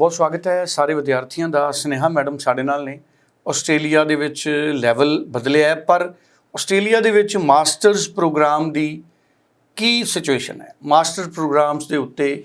ਬਹੁਤ ਸਵਾਗਤ ਹੈ ਸਾਰੇ ਵਿਦਿਆਰਥੀਆਂ ਦਾ ਸਨੇਹਾ ਮੈਡਮ ਸਾਡੇ ਨਾਲ ਨੇ ਆਸਟ੍ਰੇਲੀਆ ਦੇ ਵਿੱਚ ਲੈਵਲ ਬਦਲਿਆ ਹੈ ਪਰ ਆਸਟ੍ਰੇਲੀਆ ਦੇ ਵਿੱਚ ਮਾਸਟਰਸ ਪ੍ਰੋਗਰਾਮ ਦੀ ਕੀ ਸਿਚੁਏਸ਼ਨ ਹੈ ਮਾਸਟਰ ਪ੍ਰੋਗਰਾਮਸ ਦੇ ਉੱਤੇ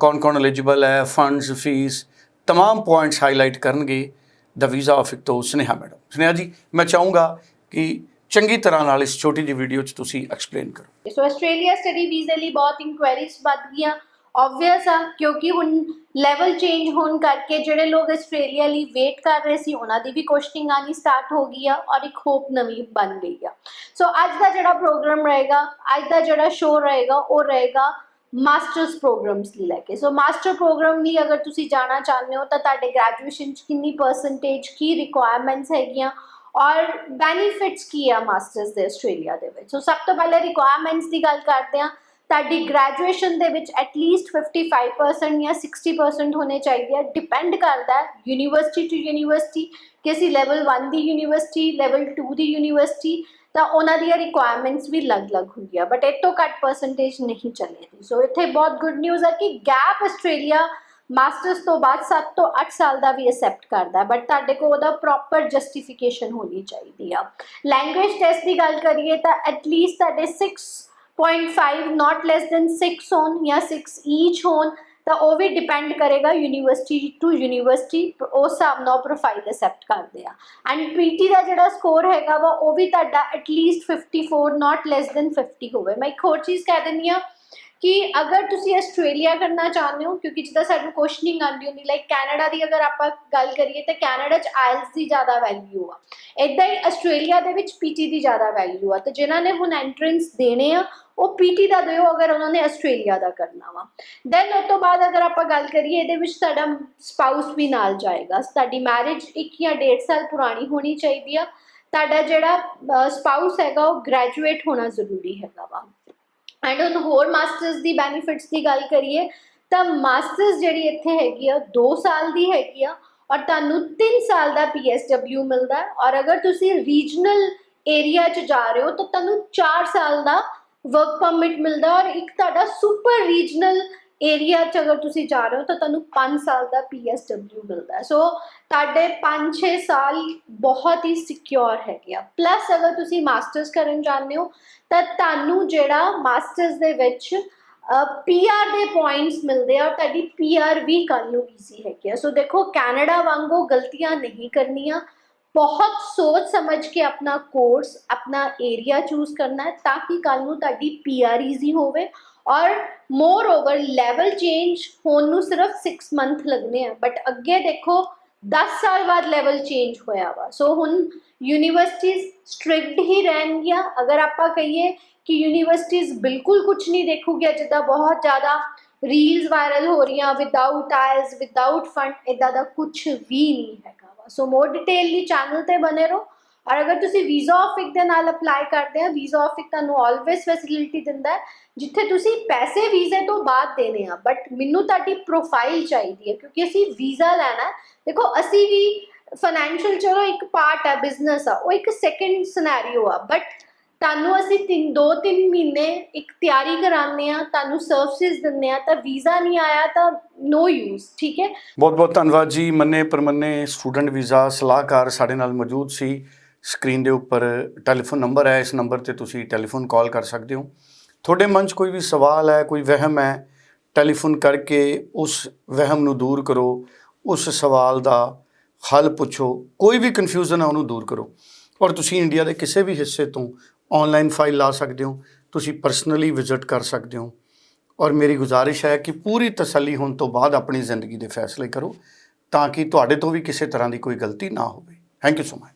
ਕੌਣ-ਕੌਣ ਐਲੀਜੀਬਲ ਹੈ ਫੰਡਸ ਫੀਸ तमाम ਪੁਆਇੰਟਸ ਹਾਈਲਾਈਟ ਕਰਨਗੇ ਦਾ ਵੀਜ਼ਾ ਆਫਿਕ ਤੋਂ ਸਨੇਹਾ ਮੈਡਮ ਸਨੇਹਾ ਜੀ ਮੈਂ ਚਾਹੂੰਗਾ ਕਿ ਚੰਗੀ ਤਰ੍ਹਾਂ ਨਾਲ ਇਸ ਛੋਟੀ ਜਿਹੀ ਵੀਡੀਓ 'ਚ ਤੁਸੀਂ ਐਕਸਪਲੇਨ ਕਰੋ ਸੋ ਆਸਟ੍ਰੇਲੀਆ ਸਟੱਡੀ ਵੀਜ਼ੇ ਲਈ ਬਹੁਤ ਇਨਕੁਆਇਰੀਜ਼ ਵੱਧ ਗਈਆਂ ਆਬਵੀਅਸ ਆ, ਕਿਉਂਕਿ ਹੁਣ ਲੈਵਲ ਚੇਂਜ ਹੋਣ ਕਰਕੇ ਜਿਹੜੇ ਲੋਕ ਆਸਟ੍ਰੇਲੀਆ ਲਈ ਵੇਟ ਕਰ ਰਹੇ ਸੀ, ਉਹਨਾਂ ਦੀ ਵੀ ਕੁਐਸਚਨਿੰਗ ਆਣੀ ਸਟਾਰਟ ਹੋ ਗਈ ਆ ਔਰ ਇੱਕ ਹੋਪ ਨਵੀਂ ਬਣ ਗਈ ਆ। ਸੋ ਅੱਜ ਦਾ ਜਿਹੜਾ ਪ੍ਰੋਗਰਾਮ ਰਹੇਗਾ, ਅੱਜ ਦਾ ਜਿਹੜਾ ਸ਼ੋਅ ਰਹੇਗਾ, ਉਹ ਰਹੇਗਾ ਮਾਸਟਰਸ ਪ੍ਰੋਗਰਾਮਸ ਲਈ ਲੈ ਕੇ। ਸੋ ਮਾਸਟਰ ਪ੍ਰੋਗਰਾਮ ਲਈ ਅਗਰ ਤੁਸੀਂ ਜਾਣਾ ਚਾਹੁੰਦੇ ਹੋ, ਤਾਂ ਤੁਹਾਡੇ ਗ੍ਰੈਜੂਏਸ਼ਨ ਚ ਕਿੰਨੀ ਪਰਸੈਂਟੇਜ ਕੀ ਰਿਕੁਆਇਰਮੈਂਟਸ ਹੈਗੀਆਂ ਔਰ ਬੈਨੀਫਿਟਸ ਕੀ ਆ ਮਾਸਟਰਸ ਦੇ ਆਸਟ੍ਰੇਲੀਆ ਦੇ ਵਿੱਚ? ਸੋ ਸਭ ਤੋਂ ਪਹਿਲੇ ਰਿਕੁਆਇਰਮੈਂਟਸ ਦੀ ਗੱਲ ਕਰਦੇ ਹਾਂ। ਤੁਹਾਡੀ ਗ੍ਰੈਜੂਏਸ਼ਨ ਦੇ ਵਿੱਚ ਐਟਲੀਸਟ 55% ਜਾਂ 60% ਹੋਣੇ ਚਾਹੀਦੇ ਆ। ਡਿਪੈਂਡ ਕਰਦਾ ਯੂਨੀਵਰਸਿਟੀ ਟੂ ਯੂਨੀਵਰਸਿਟੀ ਕਿ ਅਸੀਂ ਲੈਵਲ 1 ਦੀ ਯੂਨੀਵਰਸਿਟੀ ਲੈਵਲ 2 ਦੀ ਯੂਨੀਵਰਸਿਟੀ ਤਾਂ ਉਹਨਾਂ ਦੀਆਂ ਰਿਕੁਆਇਰਮੈਂਟਸ ਵੀ ਅਲੱਗ-ਅਲੱਗ ਹੁੰਦੀਆਂ। ਬਟ ਇਹ ਤੋਂ ਘੱਟ ਪਰਸੈਂਟੇਜ ਨਹੀਂ ਚੱਲੇਗੀ ਸੋ ਇੱਥੇ ਬਹੁਤ ਗੁੱਡ ਨਿਊਜ਼ ਹੈ ਕਿ ਗੈਪ ਆਸਟ੍ਰੇਲੀਆ ਮਾਸਟਰਸ ਤੋਂ ਬਾਅਦ 7 ਤੋਂ 8 ਸਾਲ ਦਾ ਵੀ ਅਸੈਪਟ ਕਰਦਾ ਬਟ ਤੁਹਾਡੇ ਕੋਲ ਉਹਦਾ ਪ੍ਰੋਪਰ ਜਸਟੀਫਿਕੇਸ਼ਨ ਹੋਣੀ ਚਾਹੀਦੀ ਆ। ਲੈਂਗੁਏਜ ਟੈਸਟ ਦੀ ਗੱਲ ਕਰੀਏ ਤਾਂ ਐਟਲੀਸਟ ਤੁਹਾਡੇ 6.5 ਨਾਟ ਲੈਸ ਦੈਨ 6 ਹੋਣ ਜਾਂ 6 ਈਚ ਹੋਣ ਤਾਂ ਉਹ ਵੀ ਡਿਪੈਂਡ ਕਰੇਗਾ ਯੂਨੀਵਰਸਿਟੀ ਟੂ ਯੂਨੀਵਰਸਿਟੀ ਉਸ ਹਿਸਾਬ ਨਾਲ ਪ੍ਰੋਫਾਈਲ ਅਸੈਪਟ ਕਰਦੇ ਆ ਐਂਡ ਪੀਟੀ ਦਾ ਜਿਹੜਾ ਸਕੋਰ ਹੈਗਾ ਵਾ ਉਹ ਵੀ ਤੁਹਾਡਾ ਐਟਲੀਸਟ 54 ਨਾਟ ਲੈਸ ਦੈਨ 50 ਹੋਵੇ ਮੈਂ ਇੱਕ ਹੋਰ ਚੀਜ਼ ਕਹਿ ਦਿੰਦੀ ਆ ਕਿ ਅਗਰ ਤੁਸੀਂ ਆਸਟ੍ਰੇਲੀਆ ਕਰਨਾ ਚਾਹੁੰਦੇ ਹੋ, ਕਿਉਂਕਿ ਜਿੱਦਾਂ ਸਾਨੂੰ ਕੁਐਸਚਨਿੰਗ ਆਉਂਦੀ ਹੁੰਦੀ ਲਾਈਕ ਕੈਨੇਡਾ ਦੀ ਅਗਰ ਆਪਾਂ ਗੱਲ ਕਰੀਏ, ਤਾਂ ਕੈਨੇਡਾ 'ਚ ਆਇਲਸ ਦੀ ਜ਼ਿਆਦਾ ਵੈਲਿਊ ਆ। ਇਦਾਂ ਹੀ ਆਸਟ੍ਰੇਲੀਆ ਦੇ ਵਿੱਚ ਪੀਟੀ ਦੀ ਜ਼ਿਆਦਾ ਵੈਲਿਊ ਆ। ਤੇ ਜਿਨ੍ਹਾਂ ਨੇ ਹੁਣ ਐਂਟਰੈਂਸ ਦੇਣੇ ਆ, ਉਹ ਪੀਟੀ ਦਾ ਦਿਓ ਅਗਰ ਉਹਨਾਂ ਨੇ ਆਸਟ੍ਰੇਲੀਆ ਦਾ ਕਰਨਾ ਵਾ। ਦੈਨ ਉਸ ਤੋਂ ਬਾਅਦ ਅਗਰ ਆਪਾਂ ਗੱਲ ਕਰੀਏ, ਇਹਦੇ ਵਿੱਚ ਸਾਡਾ ਸਪਾਊਸ ਵੀ ਨਾਲ ਜਾਏਗਾ। ਸਾਡੀ ਮੈਰਿਜ ਇੱਕ ਜਾਂ ਡੇਢ ਸਾਲ ਪੁਰਾਣੀ ਹੋਣੀ ਚਾਹੀਦੀ ਆ। ਤੁਹਾਡਾ ਜਿਹੜਾ ਸਪਾਊਸ ਹੈਗਾ, ਉਹ ਗ੍ਰੈਜੂਏਟ ਹੋਣਾ ਜ਼ਰੂਰੀ ਹੈਗਾ ਵਾ। ਐਂਡ ਹੁਣ ਹੋਰ ਮਾਸਟਰਸ ਦੀ ਬੈਨੀਫਿਟਸ ਦੀ ਗੱਲ ਕਰੀਏ, ਤਾਂ ਮਾਸਟਰਸ ਜਿਹੜੀ ਇੱਥੇ ਹੈਗੀ ਆ 2 ਸਾਲ ਦੀ ਹੈਗੀ ਆ, ਔਰ ਤੁਹਾਨੂੰ 3 ਸਾਲ ਦਾ PSW ਮਿਲਦਾ ਔਰ ਅਗਰ ਤੁਸੀਂ ਰੀਜਨਲ ਏਰੀਆ 'ਚ ਜਾ ਰਹੇ ਹੋ, ਤਾਂ ਤੁਹਾਨੂੰ 4 ਸਾਲ ਦਾ ਵਰਕ ਪਰਮਿਟ ਮਿਲਦਾ ਔਰ ਇੱਕ ਤੁਹਾਡਾ ਸੁਪਰ ਰੀਜਨਲ ਏਰੀਆ 'ਚ ਅਗਰ ਤੁਸੀਂ ਜਾ ਰਹੇ ਹੋ ਤਾਂ ਤੁਹਾਨੂੰ 5 ਸਾਲ ਦਾ PSW ਮਿਲਦਾ ਹੈ। ਸੋ ਤੁਹਾਡੇ 5-6 ਸਾਲ ਬਹੁਤ ਹੀ ਸਿਕਿਉਰ ਹੈਗੇ ਆ। ਪਲੱਸ ਅਗਰ ਤੁਸੀਂ ਮਾਸਟਰਸ ਕਰਨ ਜਾਂਦੇ ਹੋ, ਤਾਂ ਤੁਹਾਨੂੰ ਜਿਹੜਾ ਮਾਸਟਰਸ ਦੇ ਵਿੱਚ ਪੀਆਰ ਦੇ ਪੁਆਇੰਟਸ ਮਿਲਦੇ ਆ ਔਰ ਤੁਹਾਡੀ ਪੀਆਰ ਵੀ ਕੱਲ ਨੂੰ ਈਜ਼ੀ ਹੈਗੀ ਆ। ਸੋ ਦੇਖੋ ਕੈਨੇਡਾ ਵਾਂਗੂ ਗਲਤੀਆਂ ਨਹੀਂ ਕਰਨੀਆਂ। ਬਹੁਤ ਸੋਚ ਸਮਝ ਕੇ ਆਪਣਾ ਕੋਰਸ ਆਪਣਾ ਏਰੀਆ ਚੂਜ਼ ਕਰਨਾ ਹੈ ਤਾਂ ਕਿ ਕੱਲ ਨੂੰ ਤੁਹਾਡੀ ਪੀਆਰ ਈਜ਼ੀ ਹੋਵੇ। ਔਰ ਮੋਰ ਓਵਰ ਲੈਵਲ ਚੇਂਜ ਹੋਣ ਨੂੰ ਸਿਰਫ 6 ਮੰਥ ਲੱਗਨੇ ਆ ਬਟ ਅੱਗੇ ਦੇਖੋ 10 ਸਾਲ ਬਾਅਦ ਲੈਵਲ ਚੇਂਜ ਹੋਇਆ ਵਾ ਸੋ ਹੁਣ ਯੂਨੀਵਰਸਿਟੀਜ਼ ਸਟ੍ਰਿਕਟ ਹੀ ਰਹਿਣਗੀਆਂ ਅਗਰ ਆਪਾਂ ਕਹੀਏ ਕਿ ਯੂਨੀਵਰਸਿਟੀਜ਼ ਬਿਲਕੁਲ ਕੁਝ ਨਹੀਂ ਦੇਖੂਗੀਆਂ ਜਿੱਦਾਂ ਬਹੁਤ ਜ਼ਿਆਦਾ ਰੀਲਸ ਵਾਇਰਲ ਹੋ ਰਹੀਆਂ ਵਿਦਆਊਟ ਆਇਲਸ ਵਿਦਆਊਟ ਫੰਡ ਇਦਾਂ ਦਾ ਕੁਝ ਵੀ ਨਹੀਂ ਹੈਗਾ ਵਾ ਸੋ ਮੋਰ ਡਿਟੇਲ ਲਈ ਚੈਨਲ ਤੇ ਬਨੇ ਰਹੋ ਔਰ ਅਗਰ ਤੁਸੀਂ ਵੀਜ਼ਾ ਆਫਿਕ ਦੇ ਨਾਲ ਅਪਲਾਈ ਕਰਦੇ ਆ ਵੀਜ਼ਾ ਆਫਿਕ ਤੁਹਾਨੂੰ ਆਲਵੇਸ ਫੈਸਿਲਿਟੀ ਦਿੰਦਾ ਹੈ, ਜਿੱਥੇ ਤੁਸੀਂ ਪੈਸੇ ਵੀਜ਼ੇ ਤੋਂ ਬਾਅਦ ਦੇਣੇ ਆ ਬਟ ਮੈਨੂੰ ਤੁਹਾਡੀ ਪ੍ਰੋਫਾਈਲ ਚਾਹੀਦੀ ਹੈ, ਕਿਉਂਕਿ ਅਸੀਂ ਵੀਜ਼ਾ ਲੈਣਾ ਦੇਖੋ, ਅਸੀਂ ਵੀ ਫਾਈਨੈਂਸ਼ੀਅਲ ਚਲੋ ਇੱਕ ਪਾਰਟ ਹੈ ਬਿਜ਼ਨਸ ਆ, ਉਹ ਇੱਕ ਸੈਕੰਡ ਸਿਨੈਰੀਓ ਆ ਬਟ ਤੁਹਾਨੂੰ ਅਸੀਂ 3 2-3 ਮਹੀਨੇ ਇੱਕ ਤਿਆਰੀ ਕਰਾਉਂਦੇ ਆ, ਤੁਹਾਨੂੰ ਸਰਵਿਸਿਜ਼ ਦਿੰਦੇ ਆ, ਤਾਂ ਵੀਜ਼ਾ ਨਹੀਂ ਆਇਆ ਤਾਂ ਨੋ ਯੂਜ਼ ਠੀਕ ਹੈ? ਬਹੁਤ ਬਹੁਤ ਧੰਨਵਾਦ ਜੀ ਮੰਨੇ ਪਰਮੰਨੇ ਸਟੂਡੈਂਟ ਵੀਜ਼ਾ ਸਲਾਹਕਾਰ ਸਾਡੇ ਨਾਲ ਮੌਜੂਦ ਸੀ। ਸਕਰੀਨ ਦੇ ਉੱਪਰ ਟੈਲੀਫੋਨ ਨੰਬਰ ਹੈ, ਇਸ ਨੰਬਰ ਤੇ ਤੁਸੀਂ ਟੈਲੀਫੋਨ ਕਾਲ ਕਰ ਸਕਦੇ ਹੋ। ਤੁਹਾਡੇ ਮਨ 'ਚ ਕੋਈ ਵੀ ਸਵਾਲ ਹੈ, ਕੋਈ ਵਹਿਮ ਹੈ, ਟੈਲੀਫੋਨ ਕਰਕੇ ਉਸ ਵਹਿਮ ਨੂੰ ਦੂਰ ਕਰੋ, ਉਸ ਸਵਾਲ ਦਾ ਹੱਲ ਪੁੱਛੋ, ਕੋਈ ਵੀ ਕਨਫਿਊਜ਼ਨ ਹੈ ਉਹਨੂੰ ਦੂਰ ਕਰੋ। ਔਰ ਤੁਸੀਂ ਇੰਡੀਆ ਦੇ ਕਿਸੇ ਵੀ ਹਿੱਸੇ ਤੋਂ ਆਨਲਾਈਨ ਫਾਈਲ ਲਾ ਸਕਦੇ ਹੋ, ਤੁਸੀਂ ਪਰਸਨਲੀ ਵਿਜ਼ਿਟ ਕਰ ਸਕਦੇ ਹੋ। ਔਰ ਮੇਰੀ ਗੁਜ਼ਾਰਿਸ਼ ਹੈ ਕਿ ਪੂਰੀ ਤਸੱਲੀ ਹੋਣ ਤੋਂ ਬਾਅਦ ਆਪਣੀ ਜ਼ਿੰਦਗੀ ਦੇ ਫੈਸਲੇ ਕਰੋ, ਤਾਂ ਕਿ ਤੁਹਾਡੇ ਤੋਂ ਵੀ ਕਿਸੇ ਤਰ੍ਹਾਂ ਦੀ ਕੋਈ ਗਲਤੀ ਨਾ ਹੋਵੇ। Thank you so much